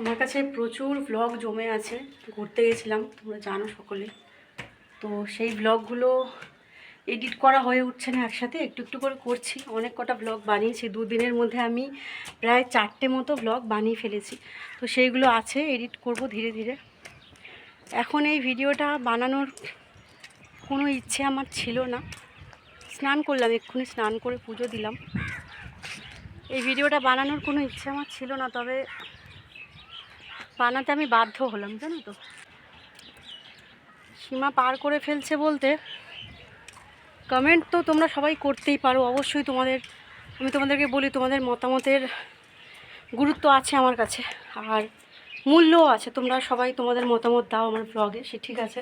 আমার কাছে প্রচুর ব্লগ জমে আছে, ঘুরতে গেছিলাম, তোমরা জানো সকলে। তো সেই ব্লগগুলো এডিট করা হয়ে উঠছে না একসাথে, একটু একটু করে করছি। অনেক কটা ব্লগ বানিয়েছি, দুদিনের মধ্যে আমি প্রায় চারটে মতো ব্লগ বানিয়ে ফেলেছি। তো সেইগুলো আছে এডিট করব ধীরে ধীরে। এখন এই ভিডিওটা বানানোর কোনো ইচ্ছে আমার ছিল না। স্নান করলাম, এক্ষুনি স্নান করে পুজো দিলাম। এই ভিডিওটা বানানোর কোনো ইচ্ছে আমার ছিল না, তবে বানাতে আমি বাধ্য হলাম, জানো তো। সীমা পার করে ফেলছে বলতে কমেন্ট তো তোমরা সবাই করতেই পারো, অবশ্যই তোমাদের, আমি তোমাদেরকে বলি তোমাদের মতামতের গুরুত্ব আছে আমার কাছে, আর মূল্যও আছে। তোমরা সবাই তোমাদের মতামত দাও আমার ব্লগে সে ঠিক আছে।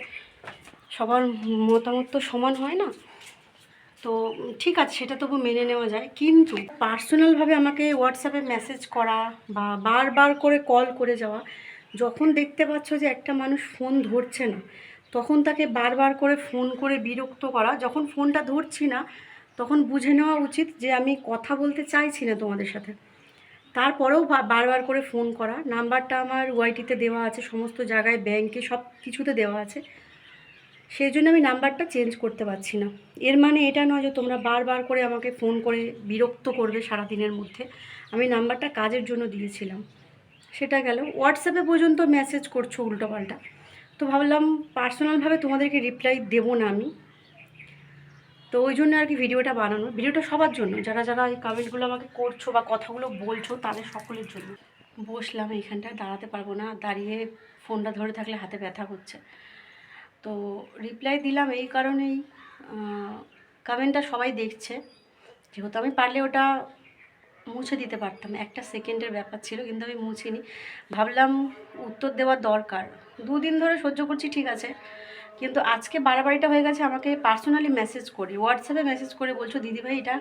সবার মতামত তো সমান হয় না। তো ঠিক আছে, সেটা তবু মেনে নেওয়া যায়। কিন্তু পার্সোনালভাবে আমাকে হোয়াটসঅ্যাপে মেসেজ করা বা বারবার করে কল করে যাওয়া যখন দেখতে পাচ্ছ যে একটা মানুষ ফোন ধরছে না, তখন তাকে বারবার করে ফোন করে বিরক্ত করা। যখন ফোনটা ধরছি না, তখন বুঝে নেওয়া উচিত যে আমি কথা বলতে চাইছি না তোমাদের সাথে। তারপরেও বারবার করে ফোন করা। নাম্বারটা আমার ওয়াইটিতে দেওয়া আছে, সমস্ত জায়গায় ব্যাংকে সব কিছুতে দেওয়া আছে। সেই জন্য আমি নাম্বারটা চেঞ্জ করতে পারছি না। এর মানে এটা নয় যে তোমরা বারবার করে আমাকে ফোন করে বিরক্ত করবে সারা দিনের মধ্যে। আমি নাম্বারটা কাজের জন্য দিয়েছিলাম। সেটা গেল। হোয়াটসঅ্যাপে পর্যন্ত মেসেজ করছ উল্টোপাল্টা তো ভাবলাম পার্সোনালভাবে তোমাদেরকে রিপ্লাই দেবো না আমি। তো ওই জন্য আর কি ভিডিওটা বানানো। ভিডিওটা সবার জন্য। যারা যারা এই কমেন্টগুলো আমাকে করছ বা কথাগুলো বলছো তাদের সকলের জন্য। বসলাম এইখানটায়, দাঁড়াতে পারব না। দাঁড়িয়ে ফোনটা ধরে থাকলে হাতে ব্যথা করছে। তো রিপ্লাই দিলাম এই কারণেই। কমেন্টটা সবাই দেখছে। যেহেতু আমি পারলে ওটা মুছে দিতে পারতাম। একটা সেকেন্ডের ব্যাপার ছিল, কিন্তু আমি মুছিনি। ভাবলাম উত্তর দেওয়ার দরকার। দুদিন ধরে সহ্য করছি, ঠিক আছে। কিন্তু আজকে বাড়াবাড়িটা হয়ে গেছে, আমাকে পার্সোনালি মেসেজ করি হোয়াটসঅ্যাপে মেসেজ করে বলছো, দিদিভাই, এটা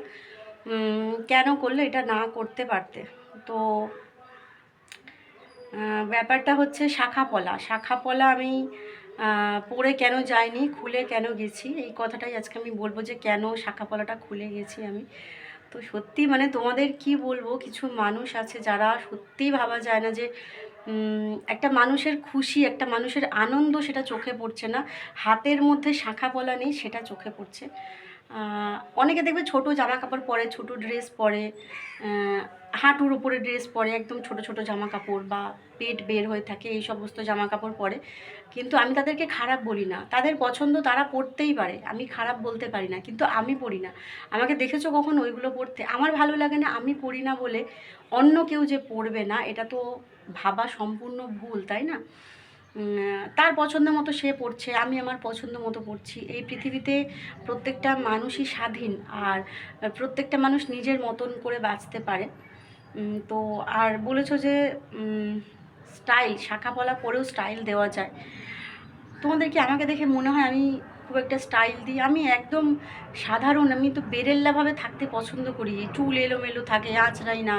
কেন করলে? এটা না করতে পারতে। তো ব্যাপারটা হচ্ছে শাখা পলা শাখা পলা আমি পরে কেন যাইনি, খুলে কেন গেছি? এই কথাটাই আজকে আমি বলব যে, কেন শাখা পলাটা খুলে গেছি আমি? তো সত্যি মানে তোমাদের কি বলব, কিছু মানুষ আছে যারা সত্যিই ভাবা যায় না যে একটা মানুষের খুশি, একটা মানুষের আনন্দ সেটা চোখে পড়ছে না। হাতের মধ্যে শাখা বলা নেই, সেটা চোখে পড়ছে। অনেকে দেখবে ছোট জামা কাপড় পরে, ছোট ড্রেস পরে হাঁটুর উপরে ড্রেস পরে, একদম ছোট ছোট জামা কাপড় বা পেট বের হয়ে থাকে, এই সমস্ত জামা কাপড় পরে। কিন্তু আমি তাদেরকে খারাপ বলি না। তাদের পছন্দ তারা পরতেই পারে। আমি খারাপ বলতে পারি না, কিন্তু আমি পড়ি না। আমাকে দেখেছ কখন ওইগুলো পড়তে আমার ভালো লাগে না, আমি পড়ি না বলে অন্য কেউ যে পড়বে না, এটা তো ভাবা সম্পূর্ণ ভুল, তাই না? তার পছন্দ মতো সে পড়ছে, আমি আমার পছন্দ মতো পড়ছি। এই পৃথিবীতে প্রত্যেকটা মানুষই স্বাধীন আর প্রত্যেকটা মানুষ নিজের মতন করে বাঁচতে পারে। তো আর বলেছ যে স্টাইল শাখা পলা পরেও স্টাইল দেওয়া যায়। তোমাদের কি আমাকে দেখে মনে হয় আমি খুব একটা স্টাইল দিই আমি একদম সাধারণ, আমি তো বেরেল্লাভাবে থাকতে পছন্দ করি। চুল এলোমেলো থাকে, আঁচড়াই না।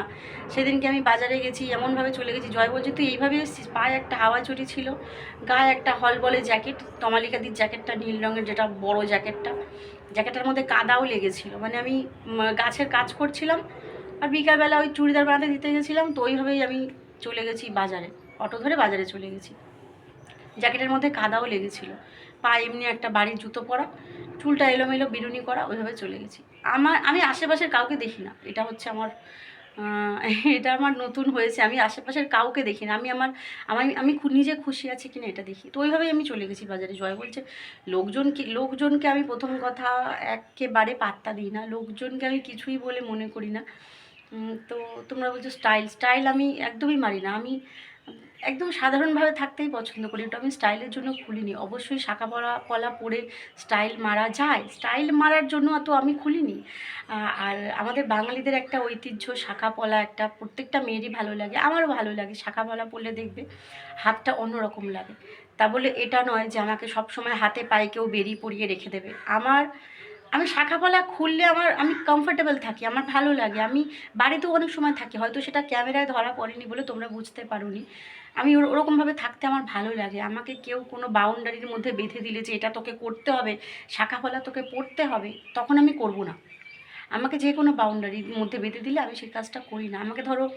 সেদিনকে আমি বাজারে গেছি, এমনভাবে চলে গেছি, জয় বলছে, তুই এইভাবে এসেছিস? পায়ে একটা হাওয়া চটি ছিল গায়ে একটা হল বলে জ্যাকেট তমালিকাদির জ্যাকেটটা নীল রঙের যেটা বড় জ্যাকেটটা জ্যাকেটের মধ্যে কাদাও লেগেছিল। মানে আমি গাছের কাজ করছিলাম, আর বিকালবেলা ওই চুড়িদার বানাতে দিতে গেছিলাম, তো ওইভাবেই আমি চলে গেছি বাজারে, অটো ধরে বাজারে চলে গেছি। জ্যাকেটের মধ্যে কাদাও লেগেছিল। পা এমনি একটা বাড়ির জুতো পরা, চুলটা এলোমেলো বিরুনি করা, ওইভাবে চলে গেছি। আমার, আমি আশেপাশের কাউকে দেখি না। এটা হচ্ছে আমার এটা আমার নতুন হয়েছে। আমি আশেপাশের কাউকে দেখি না। আমি আমার, আমি আমি নিজে খুশি আছি কিনা এটা দেখি। তো ওইভাবেই আমি চলে গেছি বাজারে। জয় বলছে লোকজনকে লোকজনকে আমি প্রথম কথা একেবারে পাত্তা দিই না। লোকজনকে আমি কিছুই বলে মনে করি না। তো তোমরা বলছো, স্টাইল স্টাইল আমি একদমই মারি না। আমি একদম সাধারণভাবে থাকতেই পছন্দ করি, ওটা আমি স্টাইলের জন্য খুলিনি। অবশ্যই শাখা পলা পলা পরে স্টাইল মারা যায়। স্টাইল মারার জন্য তো আমি খুলিনি। আর আমাদের বাঙালিদের একটা ঐতিহ্য, শাখা পলা একটা, প্রত্যেকটা মেয়েরই ভালো লাগে, আমারও ভালো লাগে। শাখা পলা পরলে দেখবে হাতটা অন্যরকম লাগে। তা বলে এটা নয় যে আমাকে সবসময় হাতে পায়ে কেউ বেরিয়ে পরিয়ে রেখে দেবে। আমার, আমি শাখা পলা খুললে আমার, আমি কমফোর্টেবল থাকি, আমার ভালো লাগে। আমি বাড়িতেও অনেক সময় থাকি, হয়তো সেটা ক্যামেরায় ধরা পড়েনি বলে তোমরা বুঝতে পারোনি। আমি ওর- ওরকমভাবে থাকতে আমার ভালো লাগে। আমাকে কেউ কোনো বাউন্ডারির মধ্যে বেঁধে দিলে যে এটা তোকে করতে হবে শাখা পলা তোকে পড়তে হবে, তখন আমি করব না। আমাকে যে কোনো বাউন্ডারির মধ্যে বেঁধে দিলে আমি সেই কাজটা করি না। আমাকে ধরো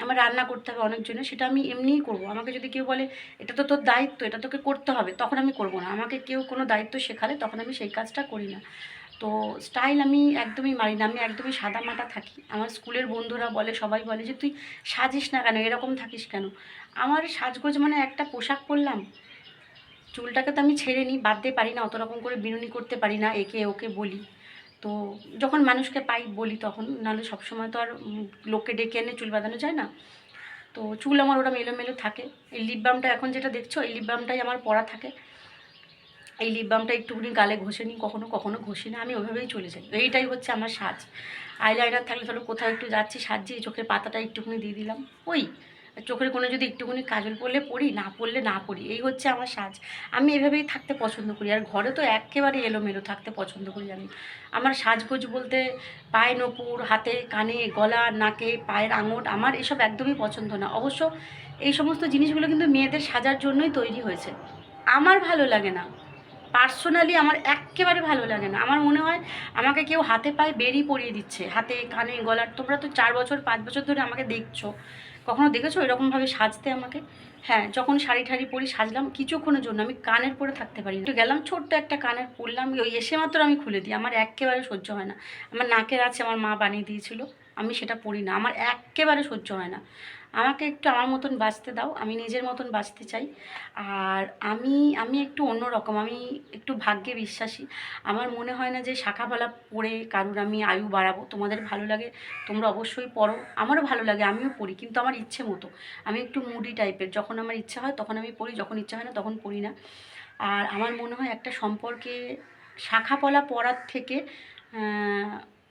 আমার রান্না করতে হবে অনেকজনের, সেটা আমি এমনিই করব। আমাকে যদি কেউ বলে, এটা তো তোর দায়িত্ব, এটা তোকে করতে হবে তখন আমি করব না। আমাকে কেউ কোনো দায়িত্ব শেখালে তখন আমি সেই কাজটা করি না। তো স্টাইল আমি একদমই মারি না। আমি একদমই সাদা মাটা থাকি। আমার স্কুলের বন্ধুরা বলে, সবাই বলে যে, তুই সাজিস না কেন? এরকম থাকিস কেন? আমার সাজগোজ মানে একটা পোশাক পরলাম। চুলটাকে তো আমি ছেড়ে নিই বাঁধতে পারি না, অত রকম করে বিনুনি করতে পারি না, একে ওকে বলি। তো যখন মানুষকে পাই, বলি তখন, নাহলে সবসময় তো আর লোককে ডেকে এনে চুল বাঁধানো যায় না। তো চুল আমার ওরম এলোমেলো থাকে। এই লিপ বামটা এখন যেটা দেখছ, এই লিপ বামটাই আমার পরা থাকে। এই লিপ বামটা একটুখানি গালে ঘষে নিই, কখনো কখনো ঘষি না, আমি ওইভাবেই চলে যাই। এইটাই হচ্ছে আমার সাজ। আইলাইনার থাকলে ধরো কোথাও একটু যাচ্ছি সাজছি চোখের পাতাটা একটুখানি দিয়ে দিলাম। ওই চোখের কোনো যদি একটুখানি কাজল পরলে পরি না পরলে না পরি এই হচ্ছে আমার সাজ। আমি এভাবেই থাকতে পছন্দ করি, আর ঘরে তো একেবারে এলোমেলো থাকতে পছন্দ করি আমি। আমার সাজগোজ বলতে পায়ে নপুর, হাতে কানে গলা, নাকে পায়ের আঙট, আমার এসব একদমই পছন্দ না। অবশ্য এই সমস্ত জিনিসগুলো কিন্তু মেয়েদের সাজার জন্যই তৈরি হয়েছে। আমার ভালো লাগে না। পার্সোনালি আমার একেবারে ভালো লাগে না। আমার মনে হয় আমাকে কেউ হাতে পায়ে বেরি পরিয়ে দিচ্ছে। হাতে, কানে, গলার, তোমরা তো চার বছর, পাঁচ বছর ধরে আমাকে দেখছ। কখনো দেখেছ এরকমভাবে সাজতে আমাকে? হ্যাঁ যখন শাড়ি ঠাড়ি পরি সাজলাম কিছুক্ষণের জন্য, আমি কানের পরে থাকতে পারি একটু গেলাম, ছোট্ট একটা কানের পরলাম ওই এসে মাত্র আমি খুলে দিই, আমার একেবারে সহ্য হয় না। আমার নাকের আছে, আমার মা বানিয়ে দিয়েছিল, আমি সেটা পড়ি না, আমার একেবারে সহ্য হয় না। আমাকে একটু আমার মতন বাঁচতে দাও, আমি নিজের মতন বাঁচতে চাই। আর আমি আমি একটু অন্যরকম, আমি একটু ভাগ্যে বিশ্বাসী। আমার মনে হয় না যে শাখাপালা পড়ে কারুর আমি আয়ু বাড়াবো। তোমাদের ভালো লাগে, তোমরা অবশ্যই পড়ো। আমারও ভালো লাগে, আমিও পড়ি, কিন্তু আমার ইচ্ছে মতো। আমি একটু মুডি টাইপের, যখন আমার ইচ্ছা হয় তখন আমি পড়ি, যখন ইচ্ছা হয় না তখন পড়ি না। আর আমার মনে হয় একটা সম্পর্কে শাখাপলা পড়ার থেকে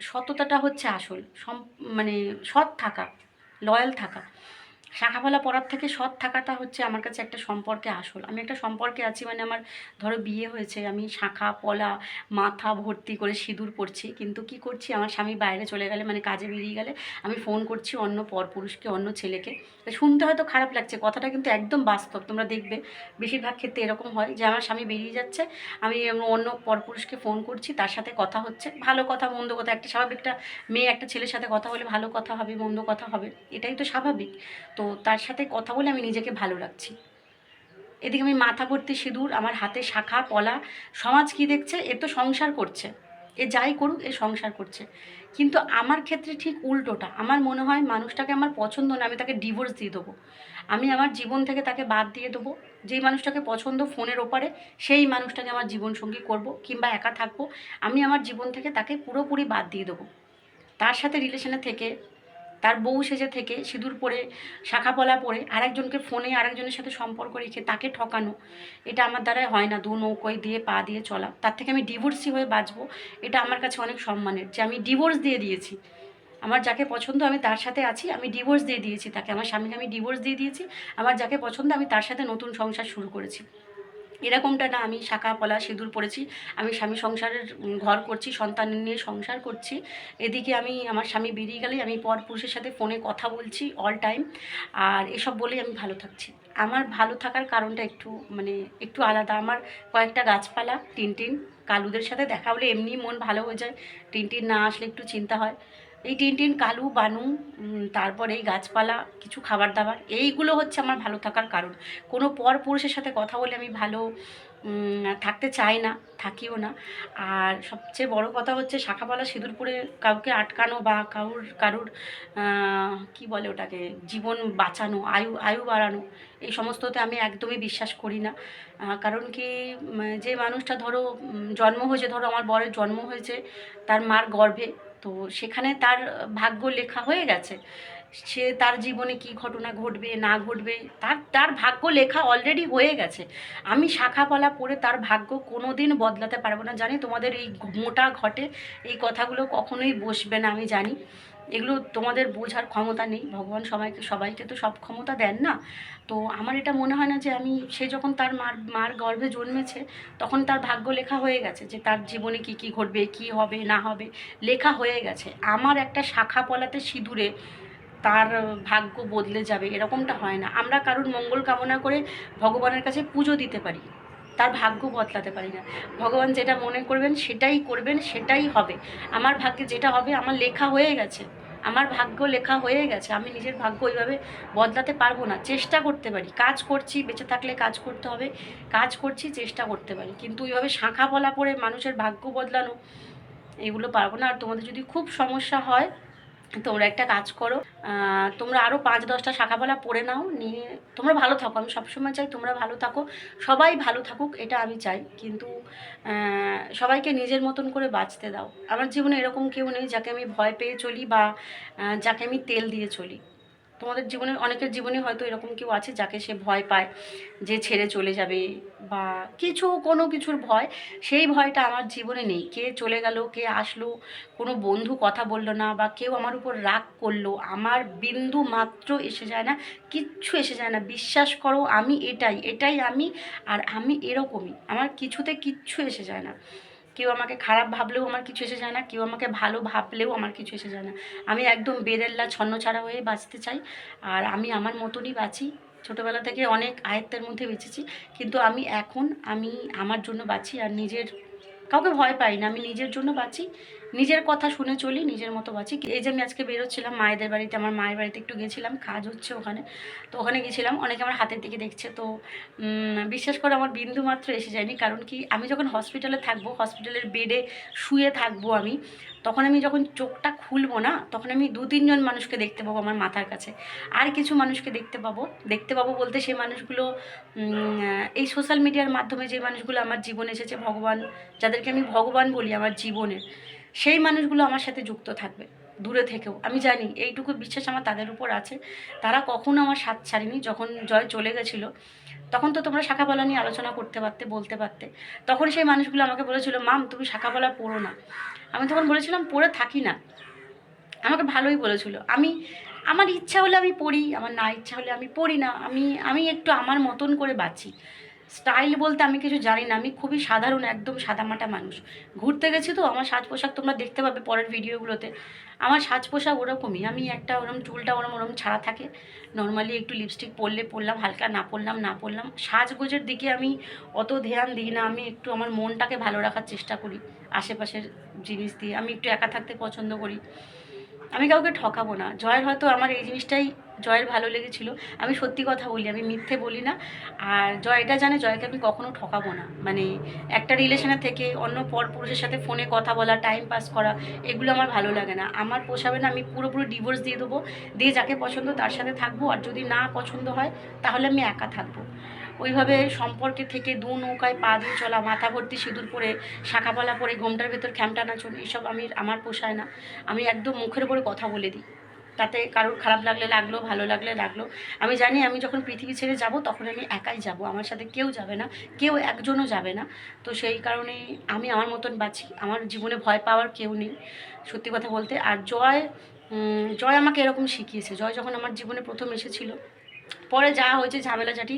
সততাটা হচ্ছে আসল, সম মানে সৎ থাকা। লয়াল থাকা। শাখাপালা পড়ার থেকে সৎ থাকাটা হচ্ছে আমার কাছে একটা সম্পর্কে আসল। আমি একটা সম্পর্কে আছি মানে আমার ধরো বিয়ে হয়েছে, আমি শাখা, পলা, মাথা ভর্তি করে সিঁদুর পরছি। কিন্তু কি করছি? আমার স্বামী বাইরে চলে গেলে মানে কাজে বেরিয়ে গেলে আমি ফোন করছি অন্য পরপুরুষকে, অন্য ছেলেকে। শুনতে হয়তো খারাপ লাগছে, কথাটা কিন্তু একদম বাস্তব। তোমরা দেখবে, বেশিরভাগ ক্ষেত্রে এরকম হয় যে আমার স্বামী বেরিয়ে যাচ্ছে, আমি অন্য পরপুরুষকে ফোন করছি, তার সাথে কথা হচ্ছে। ভালো কথা, মন্দ কথা, একটা স্বাভাবিক একটা মেয়ে, একটা ছেলের সাথে কথা বলে ভালো কথা হবে, মন্দ কথা হবে, এটাই তো স্বাভাবিক। তো তার সাথে কথা বলে আমি নিজেকে ভালো রাখছি। এদিকে আমি মাথা ভর্তি সিঁদুর, আমার হাতে শাখা, পলা, সমাজ কি দেখছে, এ তো সংসার করছে। এ যাই করুক, এ সংসার করছে। কিন্তু আমার ক্ষেত্রে ঠিক উল্টোটা। আমার মনে হয় মানুষটাকে আমার পছন্দ না, আমি তাকে ডিভোর্স দিয়ে দেবো। আমি আমার জীবন থেকে তাকে বাদ দিয়ে দেবো। যেই মানুষটাকে পছন্দ ফোনের ওপারে, সেই মানুষটাকে আমার জীবনসঙ্গী করব কিংবা একা থাকব। আমি আমার জীবন থেকে তাকে পুরোপুরি বাদ দিয়ে দেবো। তার সাথে রিলেশনে থেকে তার বউ সেজে থেকে সিঁদুর পরে, শাখা পলা পরে আরেকজনকে ফোনে আরেকজনের সাথে সম্পর্ক রেখে তাকে ঠকানো, এটা আমার দ্বারাই হয় না। দু নৌকোয় দিয়ে, পা দিয়ে চলা। তার থেকে আমি ডিভোর্সি হয়ে বাঁচবো, এটা আমার কাছে অনেক সম্মানের যে আমি ডিভোর্স দিয়ে দিয়েছি। আমার যাকে পছন্দ আমি তার সাথে আছি, আমি ডিভোর্স দিয়ে দিয়েছি তাকে। আমার স্বামীকে আমি ডিভোর্স দিয়ে দিয়েছি, আমার যাকে পছন্দ আমি তার সাথে নতুন সংসার শুরু করেছি। এরকমটা না, আমি শাখা, পলা, সিঁদুর পরেছি। আমি স্বামী সংসারের ঘর করছি, সন্তান নিয়ে সংসার করছি। এদিকে আমি, আমার স্বামী বেরিয়ে গেলেই আমি পর পুরুষের সাথে ফোনে কথা বলছি অল টাইম আর এসব বলেই আমি ভালো থাকছি। আমার ভালো থাকার কারণটা একটু মানে একটু আলাদা। আমার কয়েকটা গাছপালা, টিনটিন, কালুদের সাথে দেখা হলে এমনি মন ভালো হয়ে যায়। টিনটিন না আসলে একটু চিন্তা হয়। এই টিন টিনটিন কালু, বানু তারপর এই গাছপালা, কিছু খাবার দাবার, এইগুলো হচ্ছে আমার ভালো থাকার কারণ। কোনো পর পুরুষের সাথে কথা বলে আমি ভালো থাকতে চাই না, থাকিও না। আর সবচেয়ে বড় কথা হচ্ছে শাখাপালা সিঁদুর পরে কাউকে আটকানো বা কারুর কারুর কি বলে ওটাকে, জীবন বাঁচানো, আয়ু আয়ু বাড়ানো, এই সমস্ততে আমি একদমই বিশ্বাস করি না। কারণ কি যে মানুষটা ধরো জন্ম হয়েছে, ধরো আমার বরের জন্ম হয়েছে, তার মার গর্ভে তো সেখানে তার ভাগ্য লেখা হয়ে গেছে। সে তার জীবনে কি ঘটনা ঘটবে, না ঘটবে, তার তার ভাগ্য লেখা অলরেডি হয়ে গেছে। আমি শাখাপালা পড়ে তার ভাগ্য কোনো দিন বদলাতে পারব না। জানি তোমাদের এই মোটা ঘটে এই কথাগুলো কখনোই বসবে না, আমি জানি। এগুলো তোমাদের বোঝার ক্ষমতা নেই। ভগবান সবাইকে সবাইকে তো সব ক্ষমতা দেন না। তো আমার এটা মনে হয় না যে আমি, সে যখন তার মার মার গর্ভে জন্মেছে, তখন তার ভাগ্য লেখা হয়ে গেছে যে তার জীবনে কি কি ঘটবে, কি হবে, না হবে। লেখা হয়ে গেছে। আমার একটা শাখা পলাতে সিঁদুরে তার ভাগ্য বদলে যাবে, এরকমটা হয় না। আমরা কারুর মঙ্গল কামনা করে ভগবানের কাছে পুজো দিতে পারি। তার ভাগ্য বদলাতে পারি না। ভগবান যেটা মনে করবেন সেটাই করবেন, সেটাই হবে। আমার ভাগ্যে যেটা হবে, আমার লেখা হয়ে গেছে। আমার ভাগ্য লেখা হয়ে গেছে। আমি নিজের ভাগ্য ওইভাবে বদলাতে পারব না। চেষ্টা করতে পারি। কাজ করছি, বেঁচে থাকলে কাজ করতে হবে। কাজ করছি, চেষ্টা করতে পারি। কিন্তু ওইভাবে শাঁখা বলা পরে মানুষের ভাগ্য বদলানো, এগুলো পারব না। আর তোমাদের যদি খুব সমস্যা হয় তোমরা একটা কাজ করো। তোমরা আরও পাঁচ দশটা শাখাপালা পড়ে নাও, নিয়ে তোমরা ভালো থাকো। আমি সবসময় চাই তোমরা ভালো থাকো। সবাই ভালো থাকুক, এটা আমি চাই। কিন্তু সবাইকে নিজের মতন করে বাঁচতে দাও। আমার জীবনে এরকম কেউ নেই যাকে আমি ভয় পেয়ে চলি বা যাকে আমি তেল দিয়ে চলি। তোমাদের জীবনে, অনেকের জীবনে হয়তো এরকম কেউ আছে যাকে সে ভয় পায় যে ছেড়ে চলে যাবে বা কিছু, কোনো কিছুর ভয়। সেই ভয়টা আমার জীবনে নেই। কে চলে গেল, কে আসলো, কোনো বন্ধু কথা বলল না বা কেউ আমার উপর রাগ করল, আমার বিন্দু মাত্র এসে যায় না, কিচ্ছু এসে যায় না। বিশ্বাস করো, আমি এটাই এটাই আমি আর আমি এরকমই। আমার কিছুতে কিচ্ছু এসে যায় না। কেউ আমাকে খারাপ ভাবলেও আমার কিছু এসে যায় না, কেউ আমাকে ভালো ভাবলেও আমার কিছু এসে যায় না। আমি একদম বেরেল্লা ছন্ন ছাড়া হয়ে বাঁচতে চাই। আর আমি আমার মতনই বাঁচি। ছোটোবেলা থেকে অনেক আয়ত্তের মধ্যে বেঁচেছি। কিন্তু আমি এখন, আমি আমার জন্য বাঁচি আর নিজের কাউকে ভয় পাই না, আমি নিজের জন্য বাঁচি, নিজের কথা শুনে চলি, নিজের মতো বাঁচি। এই যে আমি আজকে বেরোচ্ছিলাম, মায়েদের বাড়িতে, আমার মায়ের বাড়িতে একটু গেছিলাম, কাজ হচ্ছে ওখানে, তো ওখানে গেছিলাম, অনেকে আমার হাতের দিকে দেখছে, তো বিশ্বাস করে আমার বিন্দু মাত্র এসে যায়নি, কারণ কি আমি যখন হসপিটালে থাকব হসপিটালের বেডে শুয়ে থাকব আমি তখন আমি যখন চোখটা খুলবো না, তখন আমি দু তিনজন মানুষকে দেখতে পাবো আমার মাথার কাছে। আর কিছু মানুষকে দেখতে পাবো দেখতে পাবো বলতে সেই মানুষগুলো এই সোশ্যাল মিডিয়ার মাধ্যমে যে মানুষগুলো আমার জীবনে এসেছে, ভগবান, যাদেরকে আমি ভগবান বলি আমার জীবনের, সেই মানুষগুলো আমার সাথে যুক্ত থাকবে, দূরে থেকেও। আমি জানি এইটুকু বিশ্বাস আমার তাদের উপর আছে। তারা কখনো আমার সাথ ছাড়েনি। যখন জয় চলে গেছিল, তখন তো তোমরা শাখাপালা নিয়ে আলোচনা করতে পারতে, বলতে পারতে। তখন সেই মানুষগুলো আমাকে বলেছিল, মাম, তুমি শাখাপালা পড়ো না। আমি তখন বলেছিলাম, পড়ে থাকি না। আমাকে ভালোই বলেছিল। আমি, আমার ইচ্ছা হলে আমি পড়ি, আমার না ইচ্ছা হলে আমি পড়ি না। আমি আমি একটু আমার মতন করে বাঁচি। স্টাইল বলতে আমি কিছু জানি না, আমি খুবই সাধারণ, একদম সাদামাটা মানুষ। ঘুরতে গেছি তো, আমার সাজ পোশাক তোমরা দেখতে পাবে পরের ভিডিওগুলোতে আমার সাজ পোশাক ওরকমই, আমি একটা ওরম চুলটা ওরম ওরম ছাড়া থাকে। নর্মালি একটু লিপস্টিক পরলে পরলাম, হালকা না পরলাম না পরলাম। সাজগোজের দিকে আমি অত ধ্যান দিই না, আমি একটু আমার মনটাকে ভালো রাখার চেষ্টা করি, আশেপাশের জিনিস দিয়ে। আমি একটু একা থাকতে পছন্দ করি। আমি কাউকে ঠকাবো না। জয়ের হয়তো আমার এই জিনিসটাই জয়ের ভালো লেগেছিল। আমি সত্যি কথা বলি, আমি মিথ্যে বলি না। আর জয় এটা জানে, জয়কে আমি কখনো ঠকাবো না। মানে একটা রিলেশনে থেকে অন্য পর পুরুষের সাথে ফোনে কথা বলা টাইম পাস করা, এগুলো আমার ভালো লাগে না। আমার পোষাবে না, আমি পুরোপুরি ডিভোর্স দিয়ে দেবো। দিয়ে যাকে পছন্দ তার সাথে থাকব। আর যদি না পছন্দ হয়, তাহলে আমি একা থাকব। ওইভাবে সম্পর্কে থেকে দু নৌকায় পা দিয়ে চলা, মাথা ভর্তি সিঁদুর পরে শাখাপালা পরে, ঘোমটার ভেতর খ্যামটা নাচন এসব আমি, আমার পোষায় না। আমি একদম মুখের উপরে কথা বলে দিই। তাতে কারোর খারাপ লাগলে লাগল, ভালো লাগলে লাগল। আমি জানি আমি যখন পৃথিবী ছেড়ে যাব, তখন আমি একাই যাব। আমার সাথে কেউ যাবে না, কেউ একজনও যাবে না। তো সেই কারণে আমি আমার মতন বাঁচি। আমার জীবনে ভয় পাওয়ার কেউ নেই। সত্যি কথা বলতে। আর জয় জয় আমাকে এরকম শিখিয়েছে। জয় যখন আমার জীবনে প্রথম এসেছিল পরে যা হয়েছে ঝামেলা ঝাঁটি,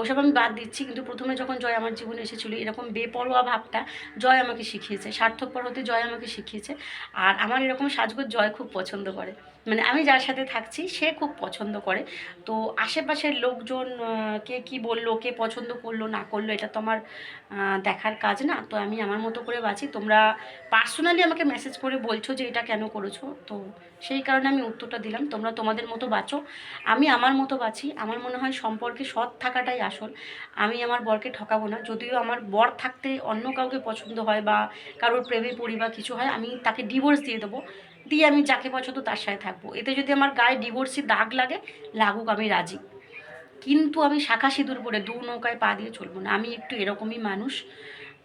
ওসব আমি বাদ দিচ্ছি। কিন্তু প্রথমে যখন জয় আমার জীবনে এসেছিল, এরকম বেপরোয়া ভাবটা জয় আমাকে শিখিয়েছে। স্বার্থপর হতে জয় আমাকে শিখিয়েছে। আর আমার এরকম সাজগোজ জয় খুব পছন্দ করে। মানে আমি যার সাথে থাকছি, সে খুব পছন্দ করে। তো আশেপাশের লোকজন কে কি বলল, কে পছন্দ করল, না করল, এটা তো আমার দেখার কাজ না। তো আমি আমার মতো করে বাঁচি। তোমরা পার্সোনালি আমাকে মেসেজ করে বলছো যে এটা কেন করেছ। তো সেই কারণে আমি উত্তরটা দিলাম। তোমরা তোমাদের মতো বাঁচো। আমি আমার মতো বাঁচি। আমার মনে হয় সম্পর্কে সৎ থাকাটাই আসল। আমি আমার বরকে ঠকাবো না। যদিও আমার বর থাকতে অন্য কাউকে পছন্দ হয় বা কারোর প্রেমে পড়ি বা কিছু হয়, আমি তাকে ডিভোর্স দিয়ে দেবো। দিয়ে আমি যাকে পছন্দ তার সাথে থাকব। এতে যদি আমার গায়ে ডিভোর্সি দাগ লাগে, লাগুক আমি রাজি। কিন্তু আমি শাখা সিঁদুর পরে দু নৌকায় পা দিয়ে চলবো না। আমি একটু এরকমই মানুষ।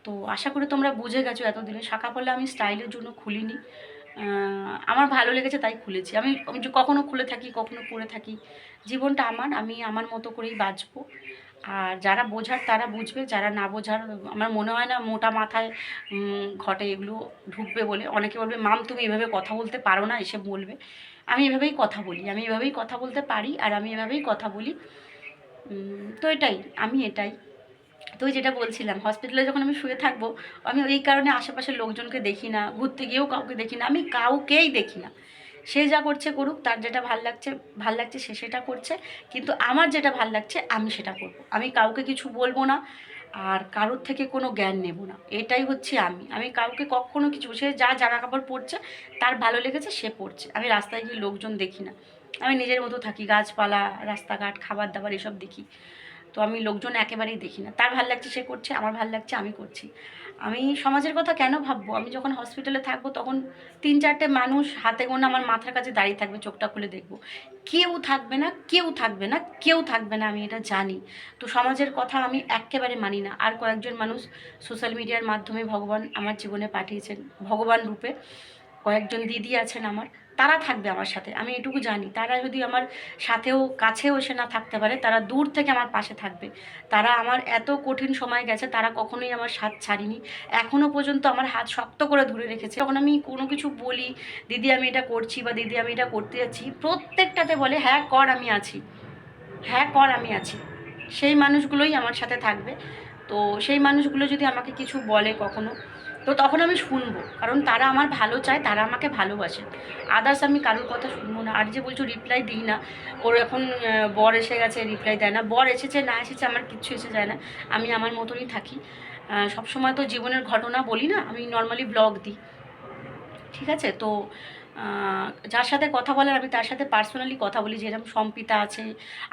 তো আশা করি তোমরা বুঝে গেছো এতদিনে। শাখা পড়লে আমি স্টাইলের জন্য খুলিনি। আমার ভালো লেগেছে তাই খুলেছি। আমি কখনো খুলে থাকি, কখনো পরে থাকি, জীবনটা আমার, আমি আমার মতো করেই বাঁচবো। আর যারা বোঝার তারা বুঝবে, যারা না বোঝার, আমার মনে হয় না মোটা মাথায় ঘটে এগুলো ঢুকবে বলে। অনেকে বলবে, মাম, তুমি এভাবে কথা বলতে পারো না, এসে বলবে। আমি এভাবেই কথা বলি, আমি এভাবেই কথা বলতে পারি, আর আমি এভাবেই কথা বলি। তো এটাই, আমি এটাই। তো ওই যেটা বলছিলাম হসপিটালে যখন আমি শুয়ে থাকব, আমি এই কারণে আশেপাশের লোকজনকে দেখি না, ঘুরতে গিয়েও কাউকে দেখি না, আমি কাউকেই দেখি না। সে যা করছে করুক, তার যেটা ভালো লাগছে ভালো লাগছে সে সেটা করছে, কিন্তু আমার যেটা ভালো লাগছে, আমি সেটা করব। আমি কাউকে কিছু বলব না, আর কারোর থেকে কোনো জ্ঞান নেব না। এটাই হচ্ছে আমি। আমি কাউকে কখনো কিছু, সে যা জামা কাপড় পরছে, তার ভালো লেগেছে, সে পরছে। আমি রাস্তায় গিয়ে লোকজন দেখি না। আমি নিজের মতো থাকি, গাছপালা, রাস্তাঘাট, খাবার দাবার, এসব দেখি। তো আমি লোকজন একেবারেই দেখি না। তার ভালো লাগছে সে করছে, আমার ভালো লাগছে, আমি করছি। আমি সমাজের কথা কেন ভাববো? আমি যখন হসপিটালে থাকব তখন তিন চারটে মানুষ হাতে গোনা আমার মাথার কাছে দাঁড়িয়ে থাকবে, চোখটা খুলে দেখব। কেউ থাকবে না, কেউ থাকবে না, কেউ থাকবে না, আমি এটা জানি। তো সমাজের কথা আমি একেবারে মানি না। আর কয়েকজন মানুষ সোশ্যাল মিডিয়ার মাধ্যমে ভগবান আমার জীবনে পাঠিয়েছেন, ভগবান রূপে। কয়েকজন দিদি আছেন আমার। তারা থাকবে আমার সাথে, আমি এটুকু জানি। তারা যদি আমার সাথেও, কাছেও এসে না থাকতে পারে, তারা দূর থেকে আমার পাশে থাকবে। তারা আমার এত কঠিন সময় গেছে, তারা কখনোই আমার হাত ছাড়িনি। এখনও পর্যন্ত আমার হাত শক্ত করে ধরে রেখেছে। যখন আমি কোনো কিছু বলি, দিদি, আমি এটা করছি বা দিদি, আমি এটা করতে যাচ্ছি, প্রত্যেকটাতে বলে হ্যাঁ কর, আমি আছি। হ্যাঁ কর, আমি আছি। সেই মানুষগুলোই আমার সাথে থাকবে। তো সেই মানুষগুলো যদি আমাকে কিছু বলে কখনো তো তখন আমি শুনব, কারণ তারা আমার ভালো চায়, তারা আমাকে ভালোবাসে। আদার্স আমি কারোর কথা শুনব না। আর যে বলছো রিপ্লাই দিই না, ওর এখন বর এসে গেছে রিপ্লাই দেয় না। বর এসেছে, না এসেছে, আমার কিচ্ছু এসে যায় না। আমি আমার মতনই থাকি। সবসময় তো জীবনের ঘটনা বলি না, আমি নর্মালি ব্লগ দিই। ঠিক আছে? তো যার সাথে কথা বলার, আমি তার সাথে পার্সোনালি কথা বলি, যেরকম সম্পিতা আছে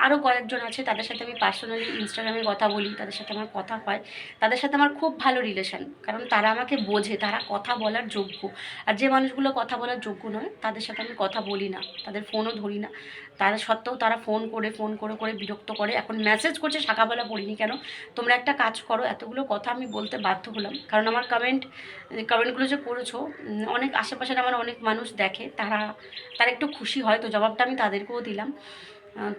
আরও কয়েকজন আছে, তাদের সাথে আমি পার্সোনালি ইনস্টাগ্রামে কথা বলি, তাদের সাথে আমার কথা হয়। তাদের সাথে আমার খুব ভালো রিলেশন কারণ তারা আমাকে বোঝে, তারা কথা বলার যোগ্য। আর যে মানুষগুলো কথা বলার যোগ্য নয়, তাদের সাথে আমি কথা বলি না, তাদের ফোনও ধরি না। তারা সত্ত্বেও তারা ফোন করে ফোন করে করে বিরক্ত করে। এখন মেসেজ করছে সকালবেলা পড়িনি কেন? তোমরা একটা কাজ করো, এতগুলো কথা আমি বলতে বাধ্য হলাম। কারণ আমার কমেন্ট কমেন্টগুলো যে করেছ অনেক আশেপাশের আমার অনেক মানুষ দেখে তারা তারা একটু খুশি হয়, তো জবাবটা আমি তাদেরকেও দিলাম।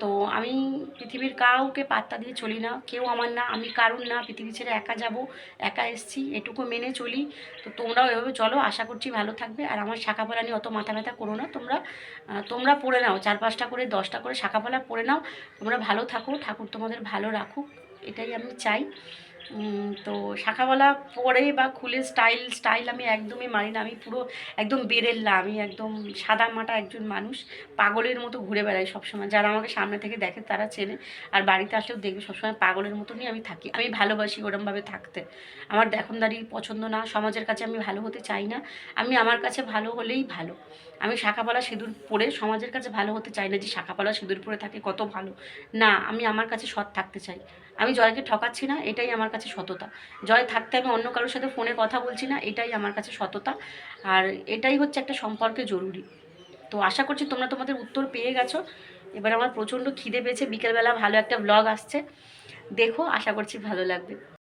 তো আমি পৃথিবীর কাউকে পাত্তা দিয়ে চলি না, কেউ আমার না, আমি কারুর না, পৃথিবী ছেড়ে একা যাব, একা এসছি, এটুকু মেনে চলি। তো তোমরাও এভাবে চলো, আশা করছি ভালো থাকবে। আর আমার শাখাপালা নিয়ে অত মাথা ব্যথা করো না, তোমরা তোমরা পড়ে নাও, চার পাঁচটা করে, দশটা করে শাখাপালা পড়ে নাও, তোমরা ভালো থাকো, ঠাকুর তোমাদের ভালো রাখুক, এটাই আমি চাই। তো শাখাওয়ালা পরে বা খুলে স্টাইল স্টাইল আমি একদমই মানি না। আমি পুরো একদম বেরেল্লা, আমি একদম সাদা মাটা একজন মানুষ, পাগলের মতো ঘুরে বেড়াই সবসময়। যারা আমাকে সামনে থেকে দেখে তারা চেনে, আর বাড়িতে আসলেও দেখবে সবসময় পাগলের মতনই আমি থাকি। আমি ভালোবাসি ওরমভাবে থাকতে। আমার দেখনদারি পছন্দ না, সমাজের কাছে আমি ভালো হতে চাই না। আমি আমার কাছে ভালো হলেই ভালো। আমি শাখাপালা সিঁদুর পরে সমাজের কাছে ভালো হতে চাই না যে শাখাপালা সিঁদুর পরে থাকে কত ভালো। না, আমি আমার কাছে সৎ থাকতে চাই। আমি জয়কে ঠকাচ্ছি না, এটাই আমার কাছে সততা। জয় থাকতে আমি অন্য কারোর সাথে ফোনে কথা বলছি না, এটাই আমার কাছে সততা। আর এটাই হচ্ছে একটা সম্পর্কে জরুরি। তো আশা করছি তোমরা তোমাদের উত্তর পেয়ে গেছো। এবার আমার প্রচণ্ড খিদে পেয়েছে, বিকেলবেলা ভালো একটা ব্লগ আসছে। দেখো, আশা করছি ভালো লাগবে।